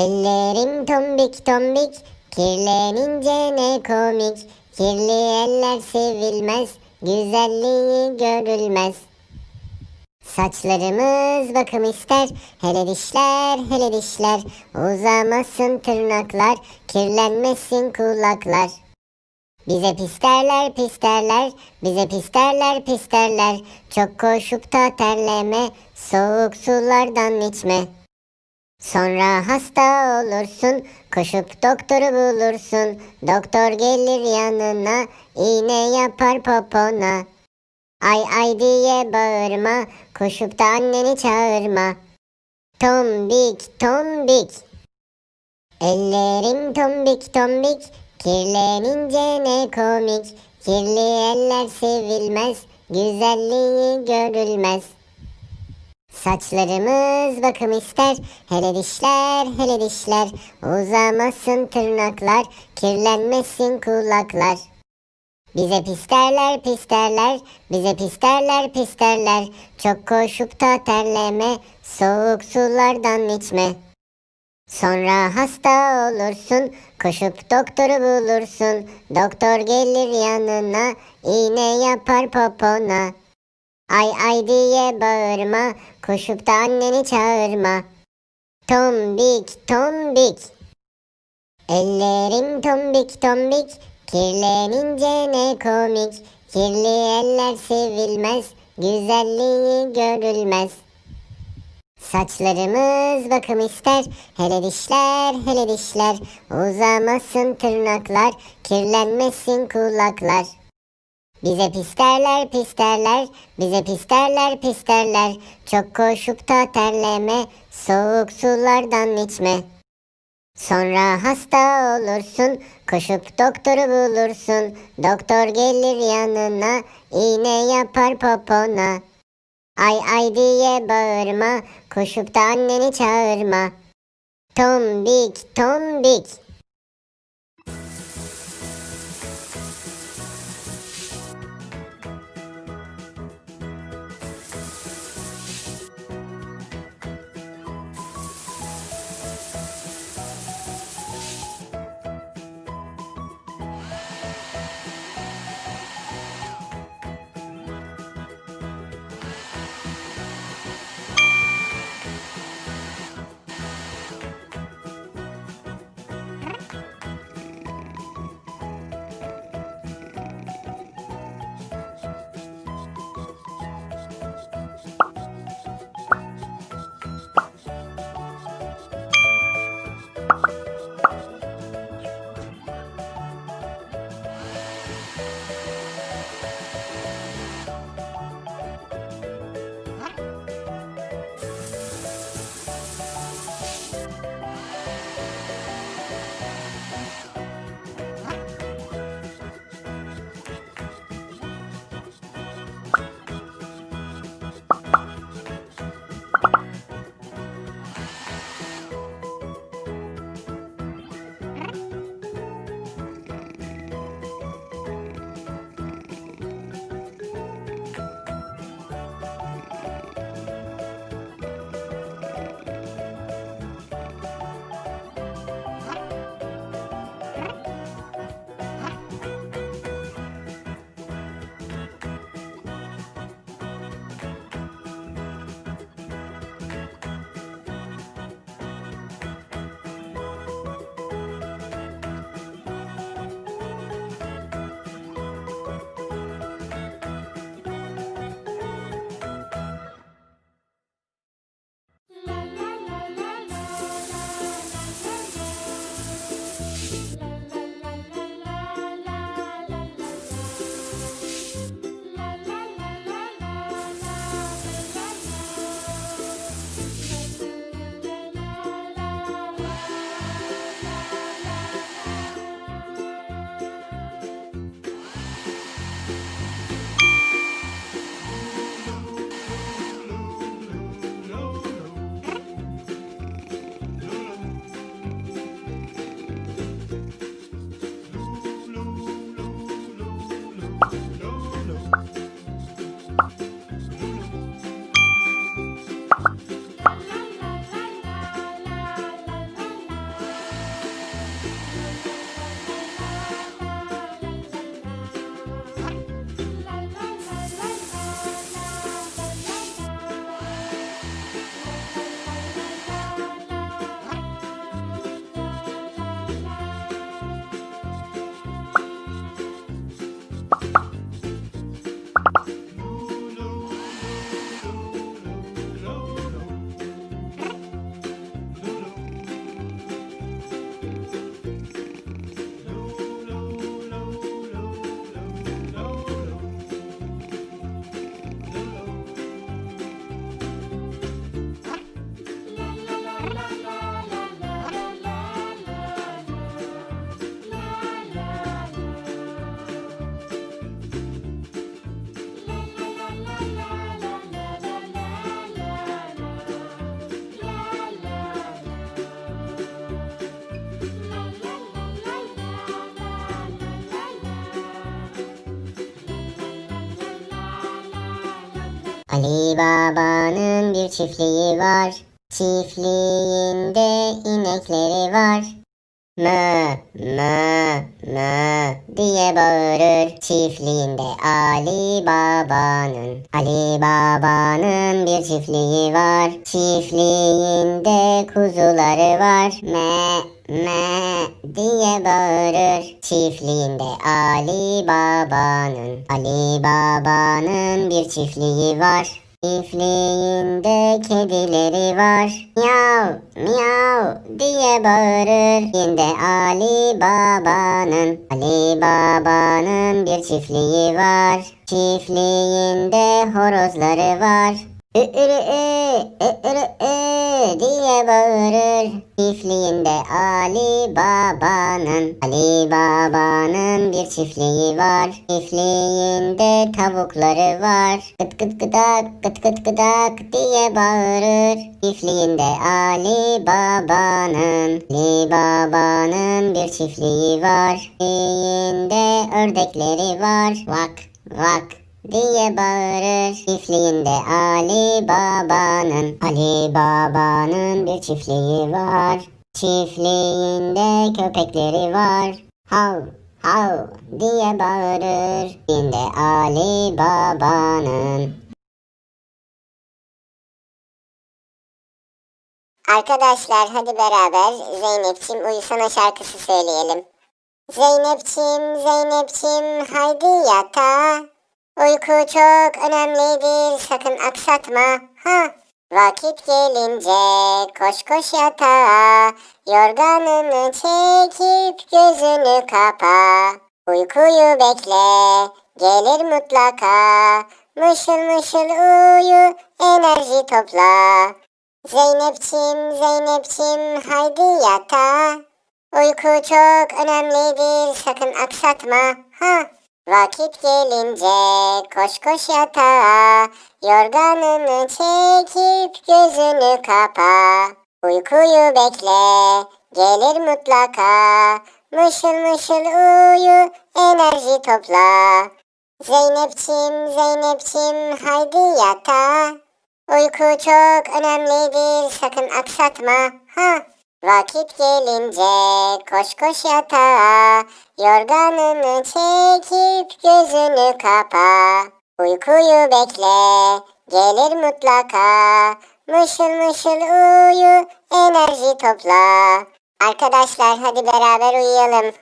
Ellerim tombik tombik, kirlenince ne komik. Kirli eller sevilmez, güzelliği görülmez. Saçlarımız bakım ister, hele dişler, hele dişler. Uzamasın tırnaklar, kirlenmesin kulaklar. Bize pis derler pis derler, bize pis derler pis derler. Çok koşup da terleme, soğuk sulardan içme. Sonra hasta olursun, koşup doktoru bulursun. Doktor gelir yanına, iğne yapar popona. Ay ay diye bağırma, koşup da anneni çağırma. Tombik tombik. Ellerim tombik tombik, kirlenince ne komik. Kirli eller sevilmez, güzelliği görülmez. Saçlarımız bakım ister, hele dişler, hele dişler. Uzamasın tırnaklar, kirlenmesin kulaklar. Bize pis derler pis derler, bize pis derler pis derler. Çok koşup da terleme, soğuk sulardan içme. Sonra hasta olursun, koşup doktoru bulursun. Doktor gelir yanına, iğne yapar popona. Ay ay diye bağırma, koşup da anneni çağırma. Tombik tombik. Ellerim tombik tombik, kirlenince ne komik. Kirli eller sevilmez, güzelliği görülmez. Saçlarımız bakım ister, hele dişler, hele dişler. Uzamasın tırnaklar, kirlenmesin kulaklar. Bize pis derler pis derler, bize pis derler pis derler. Çok koşup da terleme, soğuk sulardan içme. Sonra hasta olursun, koşup doktoru bulursun. Doktor gelir yanına, iğne yapar popona. Ay ay diye bağırma, koşup da anneni çağırma. Tombik tombik. Ali Baba'nın bir çiftliği var. Çiftliğinde inekleri var. Mö, mö, mö diye bağırır çiftliğinde Ali Baba'nın. Ali Baba'nın bir çiftliği var. Çiftliğinde kuzuları var. Me, me diye bağırır çiftliğinde Ali Baba'nın. Ali Baba'nın bir çiftliği var. Çiftliğinde kedileri var. Miyav, miyav diye bağırır. Yine Ali Baba'nın. Ali Baba'nın bir çiftliği var. Çiftliğinde horozları var. Ürü ürü ü diye bağırır. Çiftliğinde Ali Baba'nın. Ali Baba'nın bir çiftliği var. Çiftliğinde tavukları var. Gıt gıt gıdak gıt gıt gıdak diye bağırır. Çiftliğinde Ali Baba'nın. Ali Baba'nın bir çiftliği var. Çiftliğinde ördekleri var. Vak vak diye bağırır. Çiftliğinde Ali Baba'nın Ali Baba'nın bir çiftliği var. Çiftliğinde köpekleri var. Hav hav diye bağırır. Çiftliğinde Ali Baba'nın. Arkadaşlar hadi beraber Zeynep'ciğim uyusana şarkısı söyleyelim. Zeynep'ciğim, Zeynep'ciğim haydi yatağa. Uyku çok önemlidir sakın aksatma. Ha. Vakit gelince koş koş yatağa. Yorganını çekip gözünü kapa. Uykuyu bekle gelir mutlaka. Mışıl mışıl uyu enerji topla. Zeynep'ciğim, Zeynep'ciğim haydi yatağa. Uyku çok önemlidir sakın aksatma. Ha. Vakit gelince koş koş yatağa. Yorganını çekip gözünü kapa. Uykuyu bekle gelir mutlaka. Mışıl mışıl uyu enerji topla. Zeynep'ciğim, Zeynep'ciğim haydi yatağa. Uyku çok önemlidir sakın aksatma. Ha. Vakit gelince koş koş yatağa. Yorganını çekip gözünü kapa. Uykuyu bekle gelir mutlaka. Mışıl mışıl uyu enerji topla. Arkadaşlar hadi beraber uyuyalım.